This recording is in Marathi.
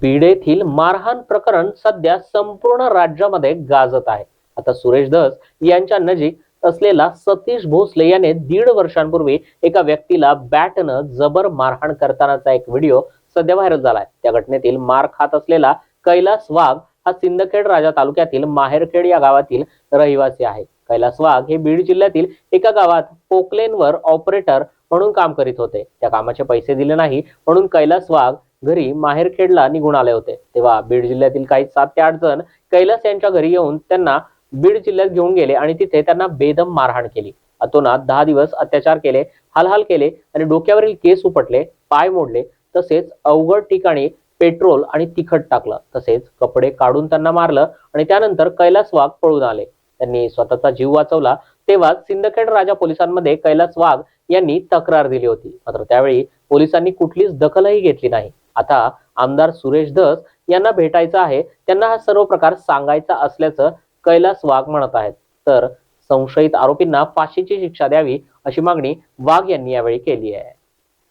बीड येथील मारहाण प्रकरण सध्या संपूर्ण राज्यामध्ये गाजत आहे. आता सुरेश धस यांच्या नजीक असलेला सतीश भोसले याने दीड वर्षांपूर्वी एका व्यक्तीला बॅटनं जबर मारहाण करतानाचा एक व्हिडिओ सध्या व्हायरल झालाय. त्या घटनेतील मार खात असलेला कैलास वाघ हा सिंदखेड राजा तालुक्यातील माहेरखेड या गावातील रहिवासी आहे. कैलास वाघ हे बीड जिल्ह्यातील एका गावात पोकलेनवर ऑपरेटर म्हणून काम करीत होते. त्या कामाचे पैसे दिले नाही म्हणून कैलास वाघ घरी माहेरखेडला निघून आले होते. तेव्हा बीड जिल्ह्यातील काही सात ते आठ जण कैलास यांच्या घरी येऊन त्यांना बीड जिल्ह्यात घेऊन गेले आणि तिथे त्यांना बेदम मारहाण केली. अतोनात दहा दिवस अत्याचार केले हालहाल केले आणि डोक्यावरील केस उपटले पाय मोडले तसेच अवघड ठिकाणी पेट्रोल आणि तिखट टाकलं तसेच कपडे काढून त्यांना मारलं आणि त्यानंतर कैलास वाघ पळून आले. त्यांनी स्वतःचा जीव वाचवला तेव्हा सिंदखेड राजा पोलिसांमध्ये कैलास वाघ यांनी तक्रार दिली होती. मात्र त्यावेळी पोलिसांनी कुठलीच दखलही घेतली नाही. आता आमदार सुरेश धस यांना भेटायचं आहे. त्यांना हा सर्व प्रकार सांगायचा असल्याचं कैलास वाघ म्हणत आहेत. तर संशयित आरोपींना फाशीची शिक्षा द्यावी अशी मागणी वाघ यांनी यावेळी केली आहे.